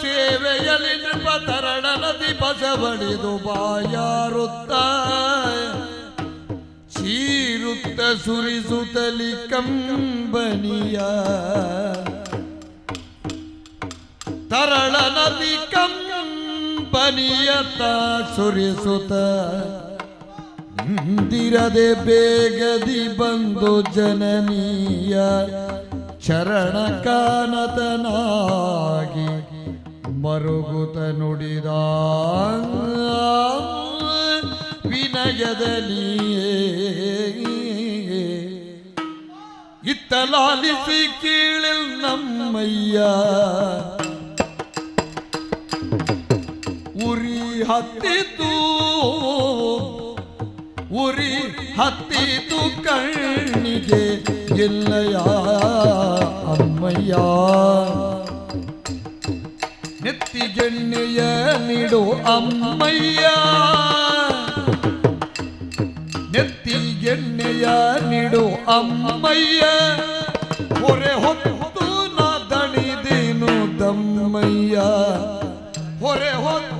ಸೇವೆಯಲ್ಲಿ ನೃಪತರಣದಿ ಬಸವಣಿದು ಬಾಯಾರುತ್ತ. ಚೀರುತ್ತ ಸುರಿಸುತ್ತಲಿ ಕಂಬನಿಯ. ತರಳ ನದಿ ಕಂಬನಿಯತ ಸುರಿಸುತ್ತ. ನಿಂದಿರದೆ ಬೇಗದಿ ಬಂದು ಜನನೀಯ. ಚರಣ ಕಾನತನಾಗಿ ಮರುಗುತ ನುಡಿದ ವಿನಯದಲ್ಲಿಯೇ ಇತ್ತಲಾಲಿಸಿ ಕೀಳಿಲ್ ನಮ್ಮಯ್ಯ. ಉರಿ ಹತ್ತಿತು ಉರಿ ಹತ್ತಿತು ಕಣ್ಣಿಗೆ ಎಲ್ಲಯ್ಯ ಅಮ್ಮಯ್ಯ. ನೆತ್ತಿಗೆಣ್ಣೆಯ ನೀಡು ಅಮ್ಮಯ್ಯ. ನೆತ್ತಿಗೆಣ್ಣೆಯ ನೀಡು ಅಮ್ಮಯ್ಯ. ಹೊರೆ ಹೊತ್ತು ನಾ ದಣಿದೇನು ದಮ್ಮಯ್ಯ. ಹೊರೆ ಹೊತ್ತು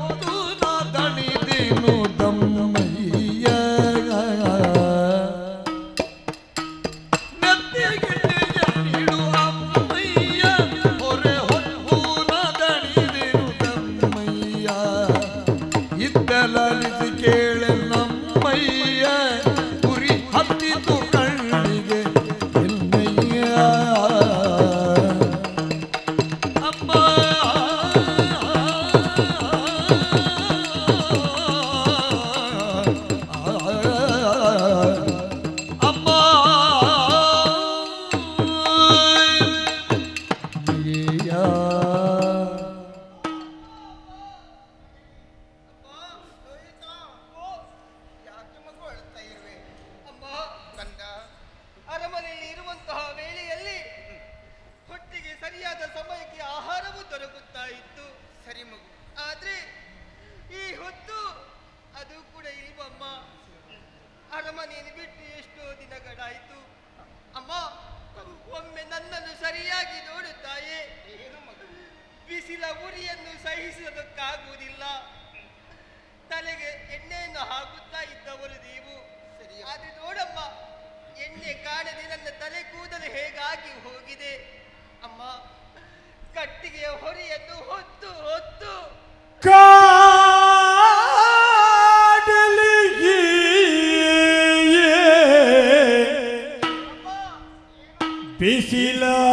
difícil. Ah.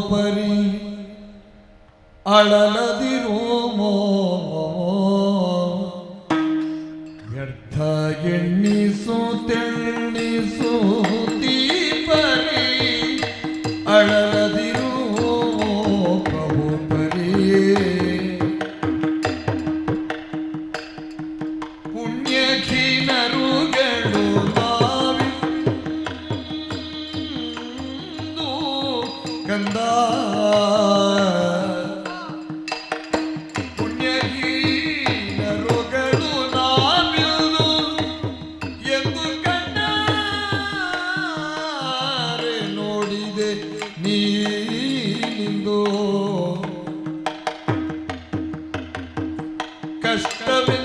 ಪರಿ ಅಳಲದಿ Cascavel.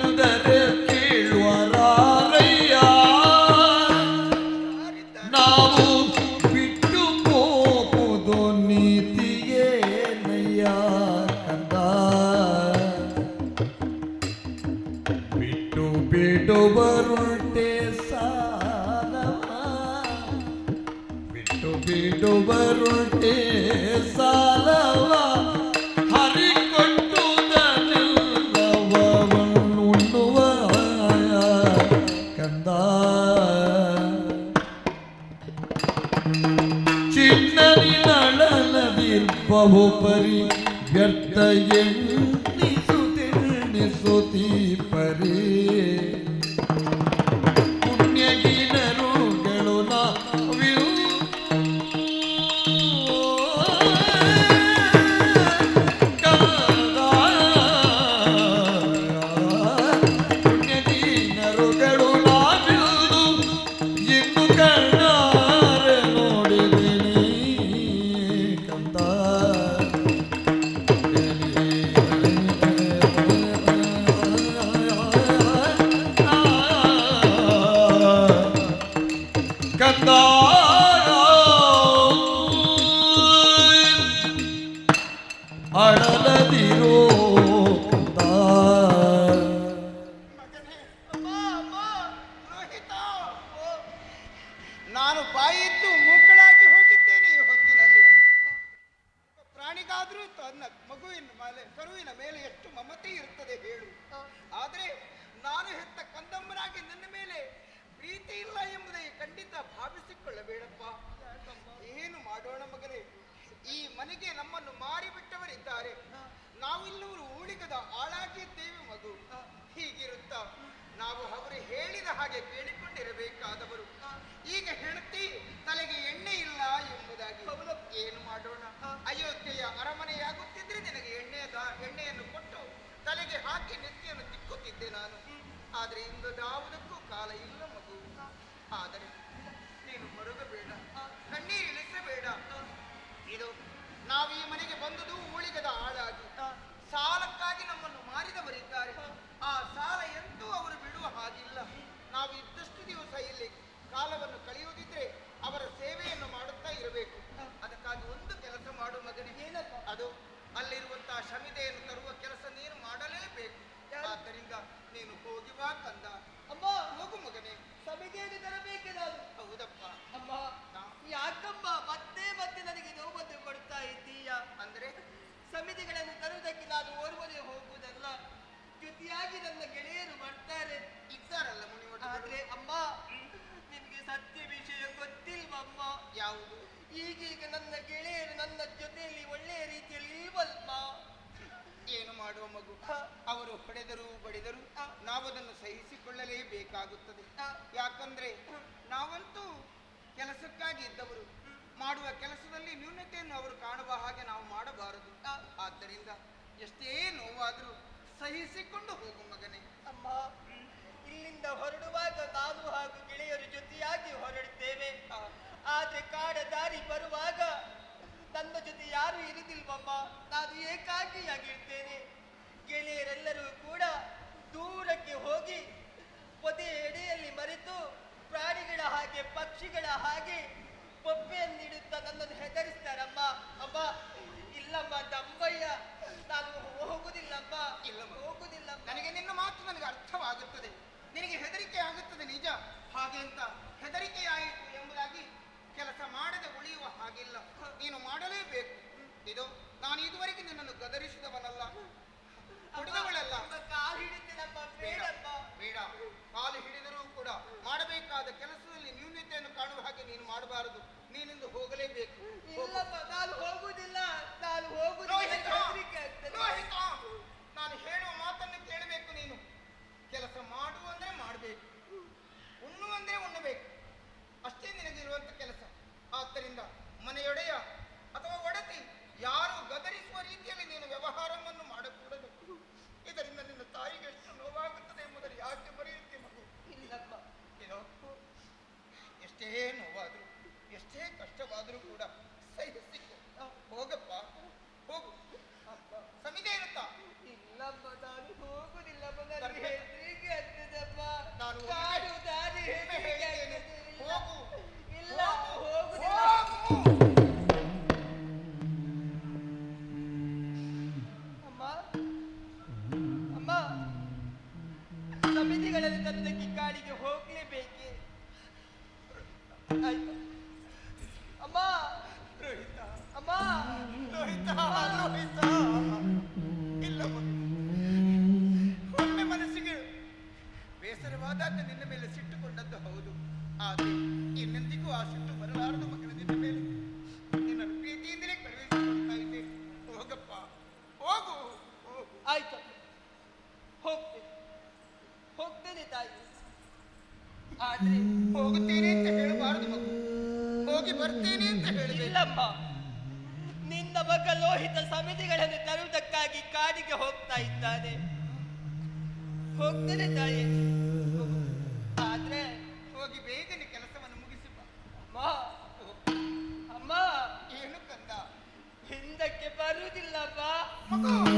的眼。ಯಾಕೆ ನೆತ್ತಿಯನ್ನು ತಿಕ್ಕುತ್ತಿದ್ದೆ ನಾನು? ಆದರೆ ಇಂದು ಯಾವುದಕ್ಕೂ ಕಾಲ ಇಲ್ಲ ಮಗು. ಆದರೆ ನೀನು ಮರುಗಬೇಡ. ಕಣ್ಣೀರಿಳಿಸಬೇಡ ಇದು ನಾವು ಈ ಮನೆಗೆ ಬಂದುದು ಉಳಿಗದ ಆಳಾಗಿ ಸಾಲಕ್ಕಾಗಿ ನಮ್ಮನ್ನು ಮಾರಿದವರಿದ್ದಾರೆ. ಆ ಸಾಲ ಎಂದೂ ಅವರು ಬಿಡುವ ಹಾಗಿಲ್ಲ. ನಾವು ಇದ್ದಷ್ಟು ದಿವಸ ಇಲ್ಲಿ ಕಾಲವನ್ನು ಕಳೆಯುವುದಿದ್ರೆ ಅವರ ಸೇವೆಯನ್ನು ಮಾಡುತ್ತಾ ಇರಬೇಕು. ಅದಕ್ಕಾಗಿ ಒಂದು ಕೆಲಸ ಮಾಡು ಮಗನಿಗೆ ಅದು ಅಲ್ಲಿರುವಂತಹ ಶಮಿತೆಯನ್ನು ತರುವ ಕೆಲಸ ನೀನು ಮಾಡಲೇಬೇಕು. ಆದ್ದರಿಂದ ನೀನು ಹೋಗಿ ಬಾ ಕಂದ. ಅಮ್ಮ ಹೋಗು ಮಗನೇ. ಸಮಿತಿಯನ್ನು ತರಬೇಕೆ ನಾನು ಹೌದಪ್ಪ. ಅಮ್ಮ ಯಾಕಪ್ಪ ಮತ್ತೆ ಮತ್ತೆ ನನಗೆ ನೋವನ್ನು ಕೊಡ್ತಾ ಇದ್ದೀಯ? ಅಂದ್ರೆ? ಸಮಿತಿಗಳನ್ನು ತರುವುದಕ್ಕೆ ನಾನು ಓರ್ವನೇ ಹೋಗುವುದಲ್ಲ. ಜೊತೆಯಾಗಿ ನನ್ನ ಗೆಳೆಯರು ಬರ್ತಾರೆ ಇದ್ದಾರಲ್ಲ ಮುನಿ ಆದ್ರೆ ಅಮ್ಮ ನಿಮಗೆ ಸತ್ಯ ವಿಷಯ ಗೊತ್ತಿಲ್ವಮ್ಮ? ಯಾವುದು? ಈಗೀಗ ನನ್ನ ಗೆಳೆಯರು ನನ್ನ ಜೊತೆಯಲ್ಲಿ ಒಳ್ಳೆಯ ರೀತಿಯಲ್ಲಿ ಏನು ಮಾಡುವ ಮಗು. ಅವರು ಹೊಡೆದರು ಬಡಿದರು ನಾವದನ್ನು ಸಹಿಸಿಕೊಳ್ಳಲೇಬೇಕಾಗುತ್ತದೆ. ಯಾಕಂದ್ರೆ ನಾವಂತೂ ಕೆಲಸಕ್ಕಾಗಿ ಇದ್ದವರು. ಮಾಡುವ ಕೆಲಸದಲ್ಲಿ ನ್ಯೂನತೆಯನ್ನು ಅವರು ಕಾಣುವ ಹಾಗೆ ನಾವು ಮಾಡಬಾರದು. ಆದ್ದರಿಂದ ಎಷ್ಟೇ ನೋವಾದರೂ ಸಹಿಸಿಕೊಂಡು ಹೋಗು ಮಗನೇ. ಅಮ್ಮ ಇಲ್ಲಿಂದ ಹೊರಡುವಾಗ ನಾನು ಹಾಗೂ ಗೆಳೆಯರು ಜೊತೆಯಾಗಿ ಹೊರಡುತ್ತೇವೆ. ಆದರೆ ಕಾಡ ದಾರಿ ಬರುವಾಗ ನನ್ನ ಜೊತೆ ಯಾರು ಇರುದಿಲ್ವಮ್ಮ? ನಾನು ಏಕಾಕಿಯಾಗಿರ್ತೇನೆ ಗೆಳೆಯರೆಲ್ಲರೂ ಕೂಡ ದೂರಕ್ಕೆ ಹೋಗಿ ಪೊದೆ ಎಡೆಯಲ್ಲಿ ಮರೆತು ಪ್ರಾಣಿಗಳ ಹಾಗೆ ಪಕ್ಷಿಗಳ ಹಾಗೆ ಪೊಪ್ಪೆಯನ್ನಿಡುತ್ತಾ ನನ್ನನ್ನು ಹೆದರಿಸ್ತಾರಮ್ಮ. ಅಮ್ಮ ಇಲ್ಲಮ್ಮ ದಂಬಯ್ಯ ನಾನು ಹೋಗುದಿಲ್ಲಮ್ಮ ಇಲ್ಲ ಹೋಗುದಿಲ್ಲ ನನಗೆ ನಿನ್ನ ಮಾತು ನನಗೆ ಅರ್ಥವಾಗುತ್ತದೆ. ನಿನಗೆ ಹೆದರಿಕೆ ಆಗುತ್ತದೆ ನಿಜ. ಹಾಗೆ ಅಂತ ಹೆದರಿಕೆಯಾಯಿತು ಎಂಬುದಾಗಿ ಕೆಲಸ ಮಾಡದೆ ಉಳಿಯುವ ಹಾಗಿಲ್ಲ. ನೀನು ಮಾಡಲೇಬೇಕು. ಇದು ನಾನು ಇದುವರೆಗೆ ನಿನ್ನನ್ನು ಗದರಿಸಿದವನಲ್ಲ. ಹುಡುಗಳಲ್ಲ ಬೇಡ ಕಾಲು ಹಿಡಿದರೂ ಕೂಡ ಮಾಡಬೇಕಾದ ಕೆಲಸದಲ್ಲಿ ನ್ಯೂನ್ಯತೆಯನ್ನು ಕಾಣುವ ಹಾಗೆ ನೀನು ಮಾಡಬಾರದು. ನೀನಿಂದು ಹೋಗಲೇಬೇಕು. ಹೋಗು. ನಾನು ಹೋಗುವುದಿಲ್ಲ ನಾನು ನಾನು ಹೇಳುವ ಮಾತನ್ನು ಕೇಳಬೇಕು ನೀನು. ಕೆಲಸ ಮಾಡು ಅಂದ್ರೆ ಮಾಡಬೇಕು. 报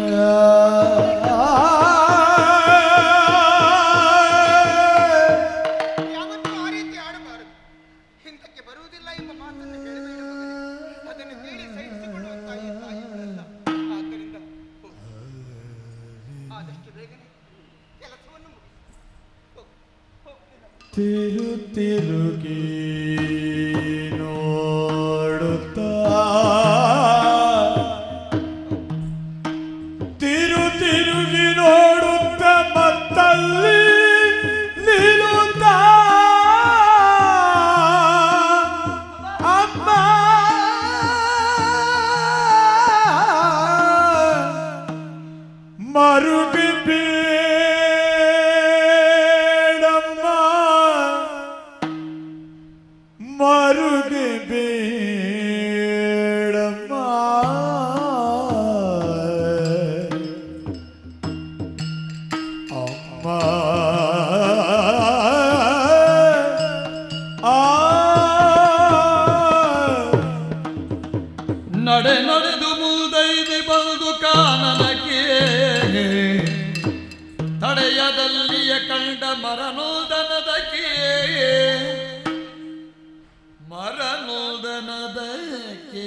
सबके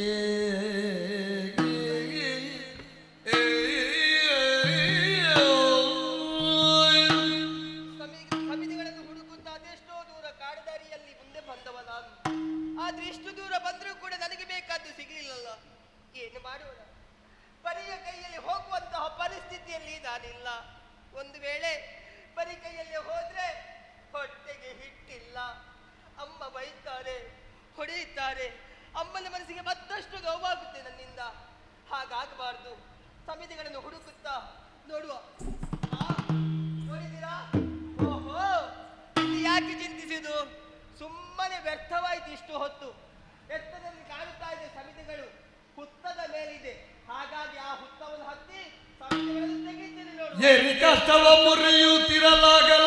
ಎರಿ ಕಷ್ಟವ ಮುರಿಯುತ್ತಿರಲಾಗ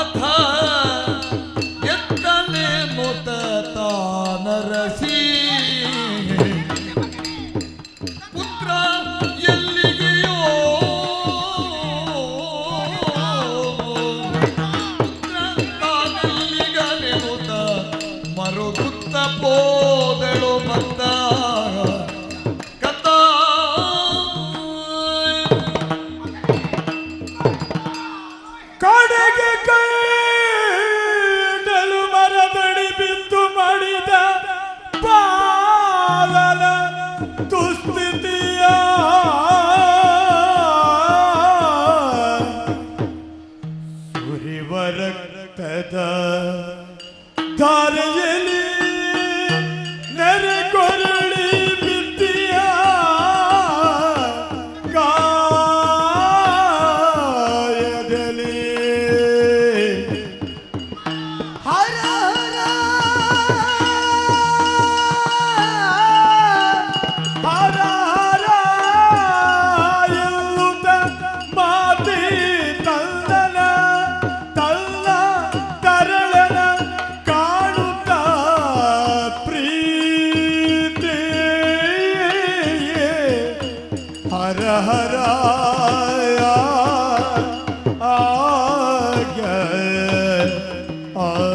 কথা mübarek peder. Dar yeli Uh,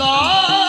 走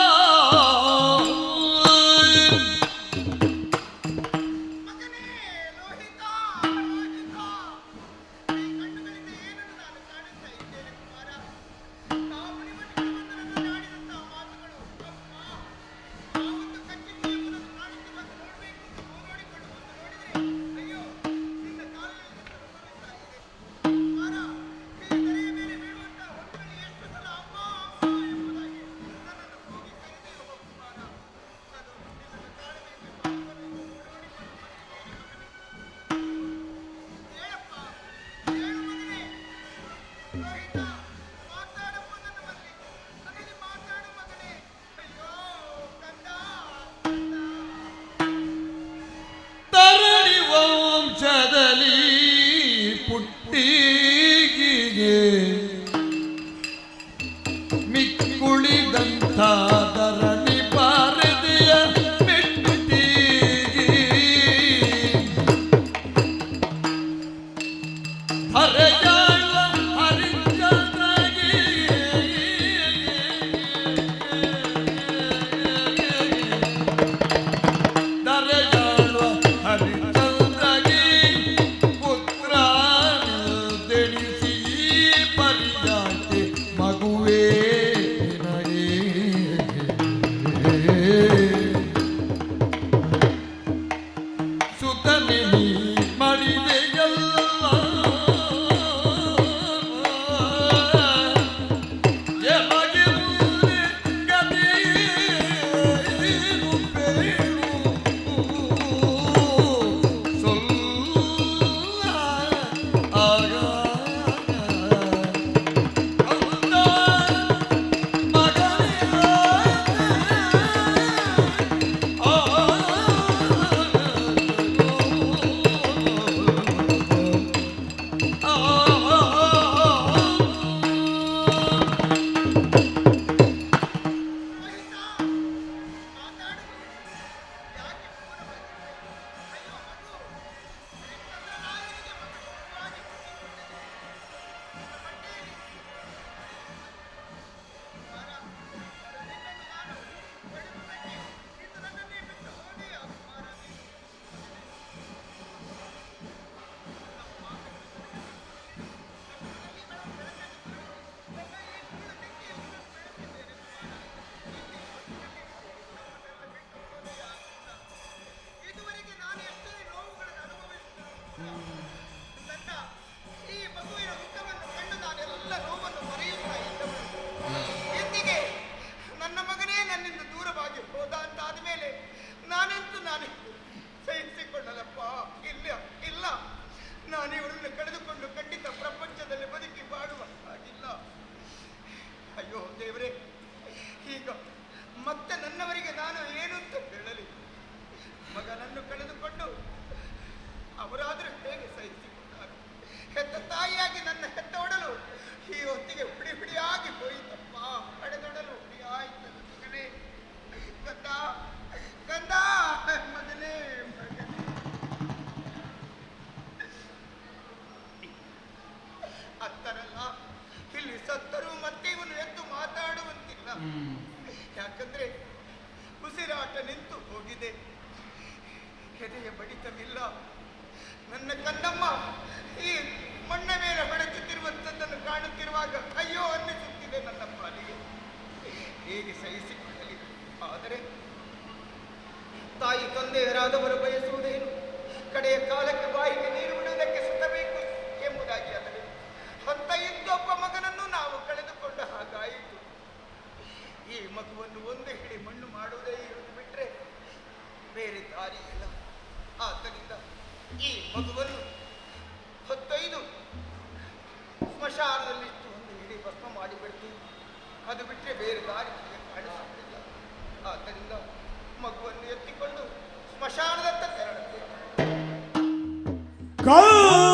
gol